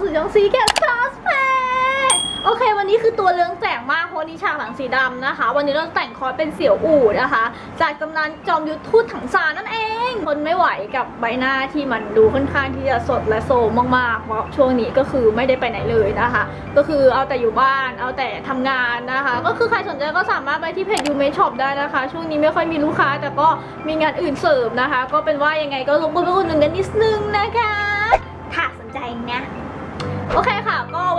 สู่ช่องซีแกสคาสเพโอเค วันนี้คือตัวเรืองแสงมากเพราะนี้ฉากหลังสีดำนะคะ วันนี้เราแต่งคอร์สเป็นเสี่ยวอู่นะคะ จากตำนานจอมยุทธทูตถังซานนั่นเองทนไม่ไหวกับใบหน้าที่มันดูค่อนข้างที่จะสดและโซมมากๆ เพราะช่วงนี้ก็คือไม่ได้ไปไหนเลยนะคะ ก็คือเอาแต่อยู่บ้านเอาแต่ทำงานนะคะ ก็คือใครสนใจก็สามารถไปที่เพจยูเมช็อปได้นะคะ ช่วงนี้ไม่ค่อยมีลูกค้าแต่ก็มีงานอื่นเสริมนะคะ ก็เป็นว่ายังไงก็รบกวนไปอุดหนุนกันนิดนึงนะคะถ้าสนใจนะ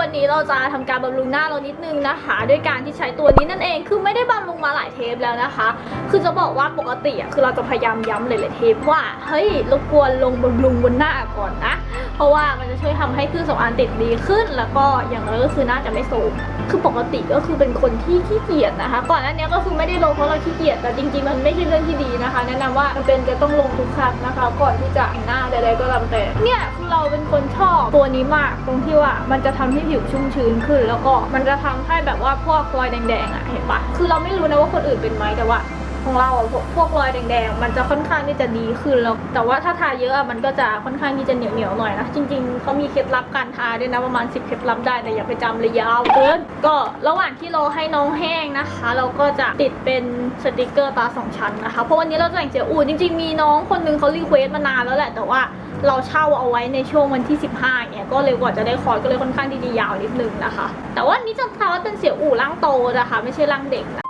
วันนี้เราจะทำการบำรุงหน้าเรานิดนึงนะคะ ด้วยการที่ใช้ตัวนี้นั่นเองคือไม่ได้บำรุงมาหลายเทปแล้วนะคะ คือจะบอกว่าปกติอะคือเราจะพยายามย้ำหลายๆเทปว่าเฮ้ยรบกวนลงบำรุงบนหน้าก่อนนะ เพราะว่ามันจะช่วยทำให้เครื่องสำอางติดดีขึ้น แล้วก็อย่างน้อยก็คือหน้าจะไม่โทรมคือปกติก็คือเป็นคนที่ขี้เกียจนะคะ ก่อนหน้านี้ก็คือไม่ได้ลงเพราะเราขี้เกียจแต่จริงๆมันไม่ใช่เรื่องที่ดีนะคะ แนะนำว่ามันเป็นจะต้องลงทุกครั้งนะคะ ก่อนที่จะแต่งหน้าใดๆก็ตามแต่ เนี่ยคือเราเป็นคนชอบตัวนี้มากตรงที่ว่ามันจะทำให้ผิวชุ่มชื้นขึ้น แล้วก็มันจะทำให้แบบว่าพวกรอยแดงๆอะเห็นปะคือเราไม่รู้นะว่าคนอื่นเป็นไหมแต่ว่า ของเราอะพวกพวกรอยแดงๆ มันจะค่อนข้างที่จะดีขึ้นแล้ว แต่ว่าถ้าทาเยอะอะมันก็จะค่อนข้างที่จะเหนียวเหนียวๆหน่อยนะ จริงๆเขามีเคล็ดลับการทาด้วยนะประมาณ 10 เคล็ดลับได้แต่อย่าไปจำเลยยาวเกินก็ระหว่างที่รอให้น้องแห้งนะคะ เราก็จะติดเป็นสติกเกอร์ตาสองชั้นนะคะ เพราะวันนี้เราจะแต่งเจียอูจริงๆ มีน้องคนนึงเขารีเควสต์มานานแล้วแหละแต่ว่าเราเช่าเอาไว้ในช่วงวันที่ 15เนี่ยก็เลยกว่าจะได้คอร์สก็เลยค่อนข้างที่จะยาวนิดนึงนะคะ แต่ว่านี้จะทาว่าเป็นเสี่ยอู่ร่างโตนะคะ ไม่ใช่ร่างเด็กนะ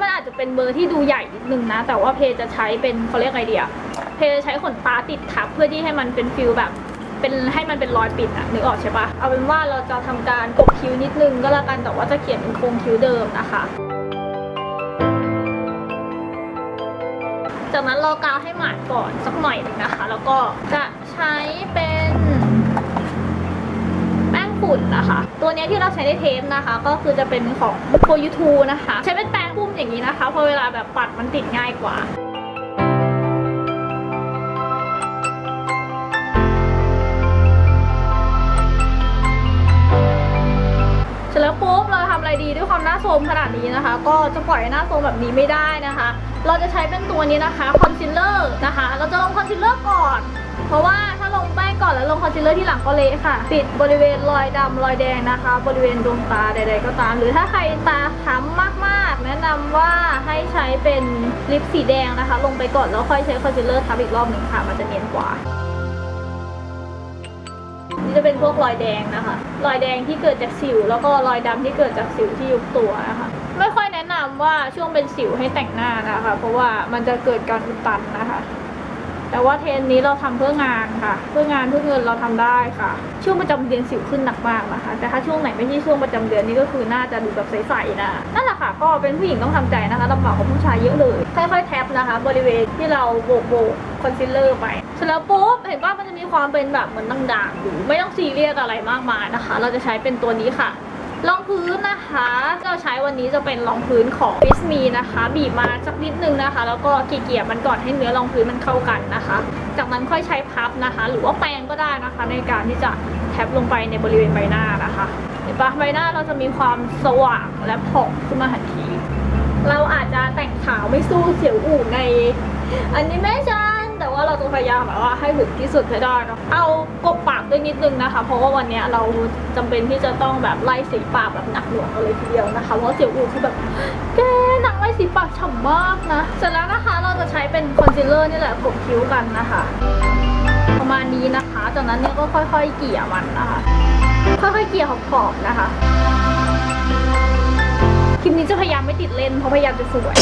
มันอาจจะเป็นเบอร์ที่ดูใหญ่นิดนึงนะ แต่ว่าเพจะใช้เป็นเขาเรียกไงเดีย เพจะใช้ขนตาติดทับเพื่อที่ให้มันเป็นฟิลแบบเป็นให้มันเป็นรอยปิดอะนึกออกใช่ปะเอาเป็นว่าเราจะทำการกบคิ้วนิดนึงก็แล้วกันแต่ว่าจะเขียนเป็นโครงคิ้วเดิมนะคะ จากนั้นเรากาวให้หมาดก่อนสักหน่อยนึงนะคะ แล้วก็จะใช้เป็นแป้งฝุ่นนะคะ ตัวนี้ที่เราใช้ในเทปนะคะ ก็คือจะเป็นของโฟยูทูนะคะ ใช้เป็นแป้งพุ่ อย่างนี้นะคะเพราะเวลาแบบปัดมันติดง่ายกว่าเสร็จแล้วปุ๊บเราทำอะไรดีด้วยความหน้าโทรมขนาดนี้นะคะ ก็จะปล่อยหน้าโทรมแบบนี้ไม่ได้นะคะ เราจะใช้เป็นตัวนี้นะคะคอนซีลเลอร์นะคะ เราจะลงคอนซีลเลอร์ก่อน เพราะว่า อนแล้วลงคอนซีลเลอร์ที่หลังก็เละค่ะ ปิดบริเวณรอยดำรอยแดงนะคะ บริเวณดวงตาใด ๆ ก็ตาม หรือถ้าใครตาค้ำมากๆ แนะนำว่าให้ใช้เป็นลิปสีแดงนะคะ ลงไปก่อนแล้วค่อยใช้คอนซีลเลอร์ทับอีกรอบหนึ่งค่ะ มันจะเนียนกว่านี่จะเป็นพวกรอยแดงนะคะ รอยแดงที่เกิดจากสิว แล้วก็รอยดำที่เกิดจากสิวที่ยุบตัวนะคะ ไม่ค่อยแนะนำว่าช่วงเป็นสิวให้แต่งหน้านะคะ เพราะว่ามันจะเกิดการอุดตันนะคะ แต่ว่าเทรนนี้เราทำเพื่องานค่ะ เพื่องานเพื่อเงินเราทำได้ค่ะ ช่วงประจำเดือนสิวขึ้นหนักมากนะคะ แต่ถ้าช่วงไหนไม่ใช่ช่วงประจำเดือนนี่ก็คือน่าจะดูแบบใสๆนะนั่นแหละค่ะ ก็เป็นผู้หญิงต้องทำใจนะคะลำบากกว่าผู้ชายเยอะเลยค่อยๆแท็บนะคะ บริเวณที่เราโบกโบกคอนซีลเลอร์ไปเสร็จแล้วปุ๊บเห็นว่ามันจะมีความเป็นแบบเหมือนด่างๆอยู่ไม่ต้องซีเรียสอะไรมากมายนะคะ เราจะใช้เป็นตัวนี้ค่ะ รองพื้นนะคะที่เราใช้วันนี้จะเป็นรองพื้นของ f i s m e นะคะ บีบมาสักนิดนึงนะคะ แล้วก็เกี่ยมันก่อนให้เนื้อรองพื้นมันเข้ากันนะคะ จากนั้นค่อยใช้พับนะคะ หรือว่าแปรงก็ได้นะคะ ในการที่จะแท็บลงไปในบริเวณใบหน้านะคะเห็นปะใบหน้าเราจะมีความสว่างและผ่องขึ้นมาทันที เราอาจจะแต่งขาวไม่สู้เสียวอู่ใน อันนี้แม่ชันแต่ว่า เราจะพยายามแบบว่าให้ถึงที่สุดให้ได้เนอะเอากบปากด้วยนิดนึงนะคะ เพราะว่าวันนี้เราจำเป็นที่จะต้องแบบไล่สีปากแบบหนักหน่วงเลยทีเดียวนะคะ เพราะเสียวอูคือแบบแกหนังไล่สีปากฉ่ำมากนะ เสร็จแล้วนะคะเราจะใช้เป็นคอนซีลเลอร์นี่แหละกบคิ้วกันนะคะ ประมาณนี้นะคะ จากนั้นเนี่ยก็ค่อยๆเกี่ยมันนะคะ ค่อยๆเกี่ยขอบๆนะคะคลิปนี้จะพยายามไม่ติดเลนเพราะพยายามจะสวย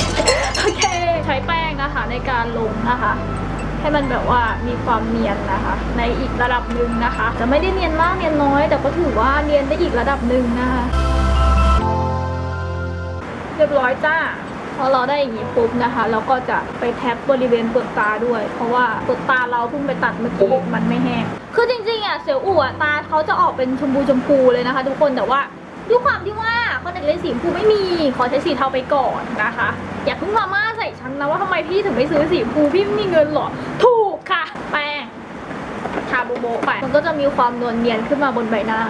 โอเค ใช้แป้งนะคะในการลงนะคะ ให้มันแบบว่ามีความเนียนนะคะ ในอีกระดับหนึ่งนะคะ จะไม่ได้เนียนมากเนียนน้อย แต่ก็ถือว่าเนียนได้อีกระดับหนึ่งนะคะเรียบร้อยจ้าพอเราได้อย่างนี้ปุ๊บนะคะ เราก็จะไปแท็บบริเวณเปลือกตาด้วย เพราะว่าเปลือกตาเราเพิ่งไปตัดเมื่อกี้มันไม่แห้งคือจริงๆอะเสียวอู่อะตาเขาจะออกเป็นชมพูชมพูเลยนะคะ ทุกคนแต่ว่าด้วยความที่ว่าเขาแต่เล่นสีชมพูไม่มีขอใช้สีเทาไปก่อนนะคะ อย่าเพิ่งมาม่าใส่ฉันนะว่าทำไมพี่ถึงไม่ซื้อสีชมพูพี่ไม่มีเงินหรอ ถูกค่ะ แป้งทาโบโบไป มันก็จะมีความนวลเนียนขึ้นมาบนใบหน้า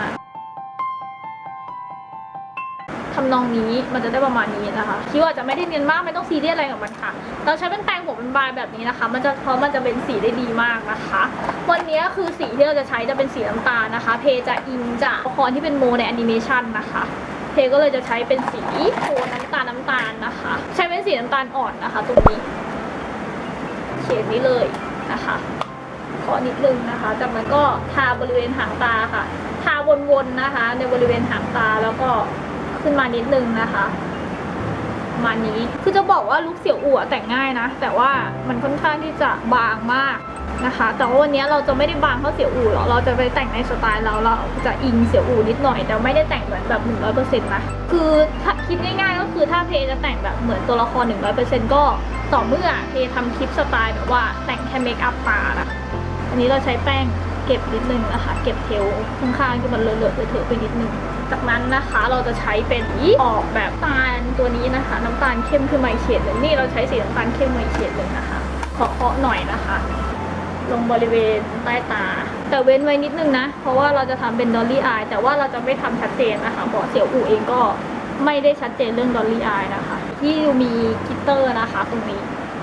ททำนองนี้มันจะได้ประมาณนี้นะคะคิ้วอาจจะไม่ได้เนียนมากไม่ต้องซีเรียสอะไรกับมันค่ะ เราใช้เป็นแปรงผมเป็นบายแบบนี้นะคะ มันจะเพราะมันจะเป็นสีได้ดีมากนะคะ วันนี้คือสีที่เราจะใช้จะเป็นสีน้ำตาลนะคะ เพจะอิงจากละครที่เป็นโมในแอนิเมชันนะคะ เทก็เลยจะใช้เป็นสีโทนน้ำตาลน้ำตาลนะคะ ใช้เป็นสีน้ำตาลอ่อนนะคะ ตรงนี้เฉดนี้เลยนะคะขอนิดนึงนะคะจากนั้นก็ทาบริเวณหางตาค่ะ ทาวนๆนะคะ ในบริเวณหางตาแล้วก็ขึ้นมานิดนึงนะคะ ประมาณนี้ คือจะบอกว่าลุคเสี่ยวอู่แต่งง่ายนะ แต่ว่ามันค่อนข้างที่จะบางมากนะคะ แต่ว่าวันนี้เราจะไม่ได้บางเท่าเสี่ยวอู่หรอกเราจะไปแต่งในสไตล์เราเราจะอิงเสี่ยวอู่นิดหน่อย แต่ไม่ได้แต่งเหมือนแบบหนึ่งร้อยเปอร์เซ็นต์นะ คือถ้าคิดง่ายๆก็คือถ้าเพจะแต่งแบบเหมือนตัวละครหนึ่งร้อยเปอร์เซ็นต์ก็ต่อเมื่อเพทำคลิปสไตล์แบบว่าแต่งแค่เมคอัพตานะอันนี้เราใช้แป้งเก็บนิดนึงนะคะ เก็บเทลข้างๆที่มันเลอะๆเทอะๆไปนิดนึง จากนั้นนะคะเราจะใช้เป็นสีออกแบบตาลตัวนี้นะคะ น้ำตาลเข้มขึ้นมาเฉดหนึ่งนี่เราใช้สีน้ำตาลเข้มมาเฉดหนึ่งนะคะขอเคาะหน่อยนะคะ ลงบริเวณใต้ตา แต่เว้นไว้นิดนึงนะ เพราะว่าเราจะทำเป็นดอลลี่อายแต่ว่าเราจะไม่ทำชัดเจนนะคะเพราะเสี่ยวอูเองก็ไม่ได้ชัดเจนเรื่องดอลลี่อายนะคะที่มีกิตเตอร์นะคะตรงนี้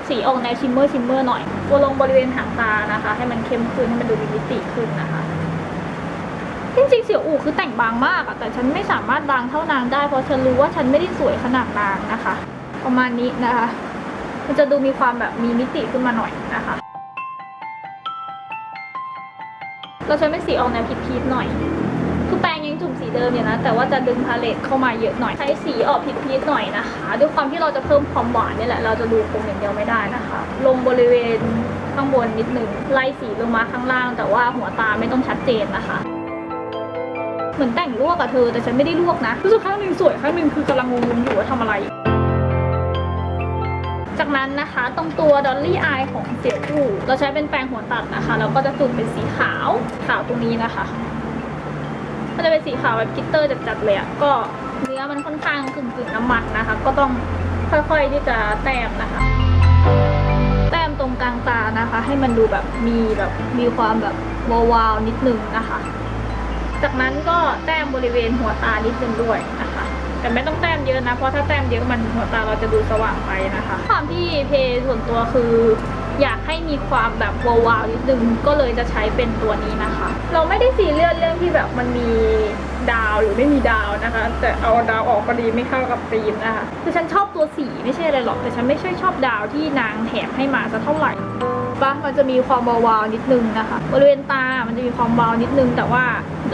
สีออกแนวชิมเมอร์ชิมเมอร์หน่อยตัวลงบริเวณหางตานะคะ ให้มันเข้มขึ้นให้มันดูมีมิติขึ้นนะคะ จริงๆเสี่ยวอู่คือแต่งบางมากอะแต่ฉันไม่สามารถบางเท่านางได้ เพราะฉันรู้ว่าฉันไม่ได้สวยขนาดนางนะคะ ประมาณนี้นะคะ มันจะดูมีความแบบมีมิติขึ้นมาหน่อยนะคะเราใช้เป็นสีออกแนวพีชๆหน่อย คือแปรงยังจุ่มสีเดิมอยู่นะ แต่ว่าจะดึงพาเลตเข้ามาเยอะหน่อย ใช้สีออกพีชๆหน่อยนะคะ ด้วยความที่เราจะเพิ่มความหวานนี่แหละ เราจะดูคงอย่างเดียวไม่ได้นะคะ ลงบริเวณข้างบนนิดหนึ่งไล่สีลงมาข้างล่าง แต่ว่าหัวตาไม่ต้องชัดเจนนะคะ เหมือนแต่งลวกกับเธอ แต่ฉันไม่ได้ลวกนะรู้สึกข้างหนึ่งสวยข้างหนึ่งคือกำลังงงๆอยู่ว่าทำอะไรจากนั้นนะคะตรงตัวดอลลี่อายของเสี่ยวอู่เราใช้เป็นแปรงหัวตัดนะคะแล้วก็จะจุ่มเป็นสีขาวขาวตรงนี้นะคะมันจะเป็นสีขาวแบบกิตเตอร์จัดๆเลยอะก็เนื้อมันค่อนข้างกึ่งๆน้ำมันนะคะ ก็ต้องค่อยๆที่จะแต้มนะคะ แต้มตรงกลางตานะคะ ให้มันดูแบบมีแบบมีความแบบวาวๆนิดนึงนะคะ จากนั้นก็แต้มบริเวณหัวตานิดนึงด้วยนะคะ แต่ไม่ต้องแต้มเยอะนะ เพราะถ้าแต้มเยอะมันหัวตาเราจะดูสว่างไปนะคะ ความที่เพส่วนตัวคืออยากให้มีความแบบวาวๆนิดนึงก็เลยจะใช้เป็นตัวนี้นะคะ เราไม่ได้ซีเรียสเรื่องที่แบบมันมี ดาวหรือไม่มีดาวนะคะ แต่เอาดาวออกก็ดีไม่เข้ากับธีมนะคะคือฉันชอบตัวสีไม่ใช่อะไรหรอกแต่ฉันไม่ใช่ชอบดาวที่นางแถมให้มาสักเท่าไหร่ปะมันจะมีความวาวๆนิดนึงนะคะบริเวณตา มันจะมีความวาวนิดนึง แต่ว่า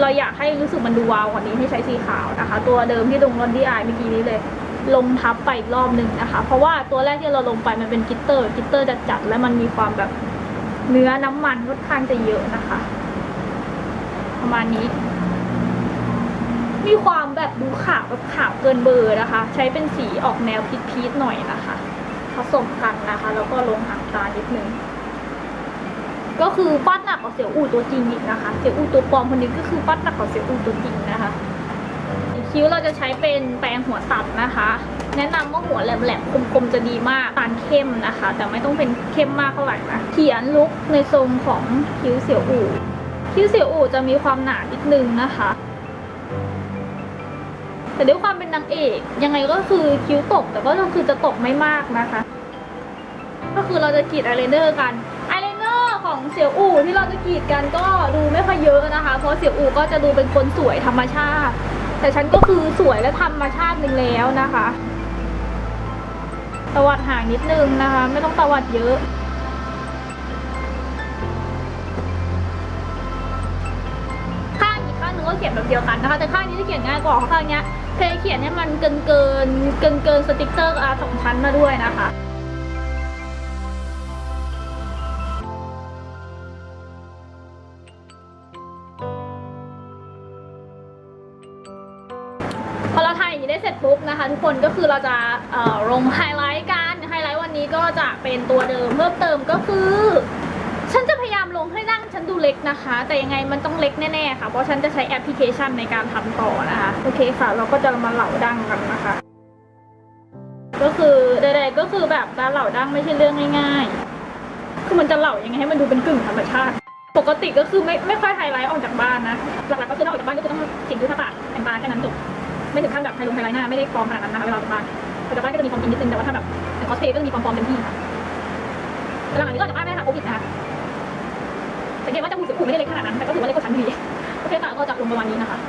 เราอยากให้รู้สึกมันดูวาวกว่านี้ให้ใช้สีขาวนะคะ ตัวเดิมที่ลงรอนดี้อายเมื่อกี้นี้เลยลงทับไปอีกรอบหนึ่งนะคะ เพราะว่าตัวแรกที่เราลงไปมันเป็นกิตเตอร์กิตเตอร์จัดและมันมีความแบบเนื้อน้ำมันค่อนข้างจะเยอะนะคะ ประมาณนี้ มีความแบบดูขาวแบบขาวเกินเบอร์นะคะ ใช้เป็นสีออกแนวพีชๆหน่อยนะคะ ผสมกันนะคะ แล้วก็ลงหางตานิดนึงก็คือฟาดหนักกว่าเสี่ยวอู่ตัวจริงอีกนะคะ เสี่ยวอู่ตัวปลอมคนนี้ก็คือฟาดหนักกว่าเสี่ยวอู่ตัวจริงนะคะคิ้วเราจะใช้เป็นแปรงหัวตัดนะคะ แนะนำว่าหัวแหลมๆคมๆจะดีมากตาลเข้มนะคะ แต่ไม่ต้องเป็นเข้มมากเท่าไหร่นะเขียนลุกในทรงของคิ้วเสี่ยวอู่คิ้วเสี่ยวอู่จะมีความหนานิดนึงนะคะ แต่ด้วยความเป็นนางเอก ยังไงก็คือคิ้วตก แต่ก็คือจะตกไม่มากนะคะ ก็คือเราจะกรีดอายไลเนอร์กันอายไลเนอร์ของเสี่ยวอู่ที่เราจะกรีดกันก็ดูไม่ค่อยเยอะนะคะ เพราะเสี่ยวอู่ก็จะดูเป็นคนสวยธรรมชาติ แต่ฉันก็คือสวยและธรรมชาติหนึ่งแล้วนะคะ ตวัดห่างนิดนึงนะคะ ไม่ต้องตวัดเยอะ เขียนแบบเดียวกันนะคะ แต่ข้างนี้จะเขียนง่ายกว่าข้างเนี้ยเพยเขียนเนี่ยมันเกินเกินเกินเกินสติกเกอร์อาสองชั้นมาด้วยนะคะพอเราทำอย่างนี้ได้เสร็จปุ๊บนะคะ ทุกคนก็คือเราจะลงไฮไลท์กันไฮไลท์วันนี้ก็จะเป็นตัวเดิมเพิ่มเติมก็คือ เล็กนะคะ แต่ยังไงมันต้องเล็กแน่ๆค่ะ เพราะฉันจะใช้แอปพลิเคชันในการทำต่อนะคะ โอเคค่ะ เราก็จะมาเหลาดังกันนะคะ ก็คือใดๆก็คือแบบการเหลาดังไม่ใช่เรื่องง่ายๆ คือมันจะเหลายังไงให้มันดูเป็นกึ่งธรรมชาติ ปกติก็คือไม่ไม่ค่อยไฮไลท์ออกจากบ้านนะ หลักๆก็คือถ้าออกจากบ้านก็คือต้องสิ่งที่ทาปากแต่งตาแค่นั้นจบ ไม่ถึงขั้นแบบไฮลงไฮไลท์หน้าไม่ได้ฟอมขนาดนั้นนะคะเวลาออกมาแต่จากบ้านก็จะมีความจริงนิดนึงแต่ว่าถ้าแบบคอสเพลย์ก็จะมีความฟอมเต็มที่ค่ะหลังๆนี้ก็ออกจากบ้านไม่ได้ค่ะโควิดนะคะ สังเกตว่าจมูกเสียงอูไม่ได้เล็กขนาดนั้นแต่ก็ถือว่าเล็กกว่าชั้นดีโอเคค่ะก็จะลงประมาณนี้นะคะ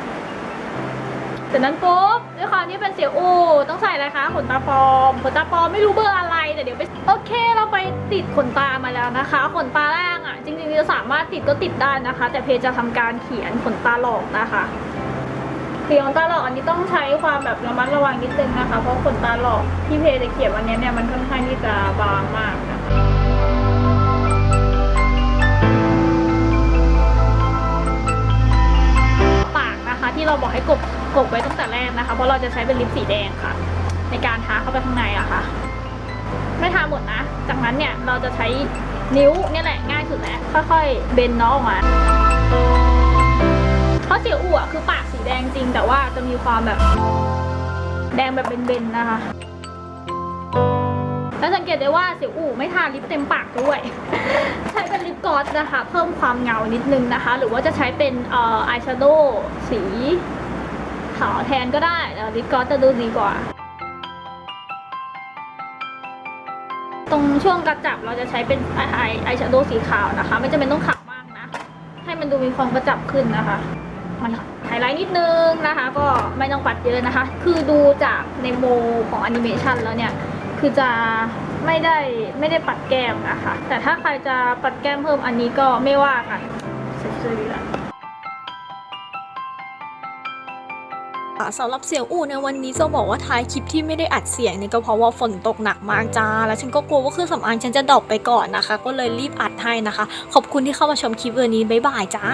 จากนั้นปุ๊บด้วยความที่เป็นเสียอูต้องใส่อะไรคะขนตาปลอมขนตาปลอมไม่รู้เบอร์อะไรแต่เดี๋ยวไปโอเคเราไปติดขนตามาแล้วนะคะ ขนตาล่างอะ จริงๆจะสามารถติดก็ติดได้นะคะ แต่เพจจะทำการเขียนขนตาหลอกนะคะเขียนขนตาหลอกอันนี้ต้องใช้ความแบบระมัดระวังนิดนึงนะคะ เพราะขนตาหลอกที่เพจจะเขียนวันนี้เนี่ยมันค่อนข้างที่จะบางมากนะ ที่เราบอกให้กบกบไว้ตั้งแต่แรกนะคะ เพราะเราจะใช้เป็นลิปสีแดงค่ะ ในการทาเข้าไปข้างในอะค่ะ ไม่ทาหมดนะ จากนั้นเนี่ยเราจะใช้นิ้วเนี่ยแหละง่ายสุดแล้วค่อยๆ เบนน้องออกมาเพราะเสียวอั่วคือปากสีแดงจริง แต่ว่าจะมีความแบบแดงแบบเบนๆนะคะ แล้วสังเกตได้ว่าเสียวอู่ไม่ทาลิปเต็มปากด้วย ใช้เป็นลิปกลอสนะคะ เพิ่มความเงานิดนึงนะคะ หรือว่าจะใช้เป็นเอ่ออายแชโดว์สีขาวแทนก็ได้แต่ลิปกลอสจะดูดีกว่า ตรงช่วงกระจับเราจะใช้เป็นไอไอแชโดว์สีขาวนะคะ ไม่จำเป็นต้องขาวมากนะ ให้มันดูมีความกระจับขึ้นนะคะมันไฮไลท์นิดนึงนะคะ ก็ไม่ต้องปัดเยอะนะคะ คือดูจากในโมของแอนิเมชันแล้วเนี่ย คือจะไม่ได้ไม่ได้ปัดแก้มนะคะ แต่ถ้าใครจะปัดแก้มเพิ่มอันนี้ก็ไม่ว่ากันเฉยๆละค่ะสำหรับเสียงอู่ในวันนี้จะบอกว่าท้ายคลิปที่ไม่ได้อัดเสียงนี่ก็เพราะว่าฝนตกหนักมากจ้า แล้วฉันก็กลัวว่าเครื่องสำอางฉันจะดรอปไปก่อนนะคะ ก็เลยรีบอัดให้นะคะ ขอบคุณที่เข้ามาชมคลิปวันนี้บ๊ายบายจ้า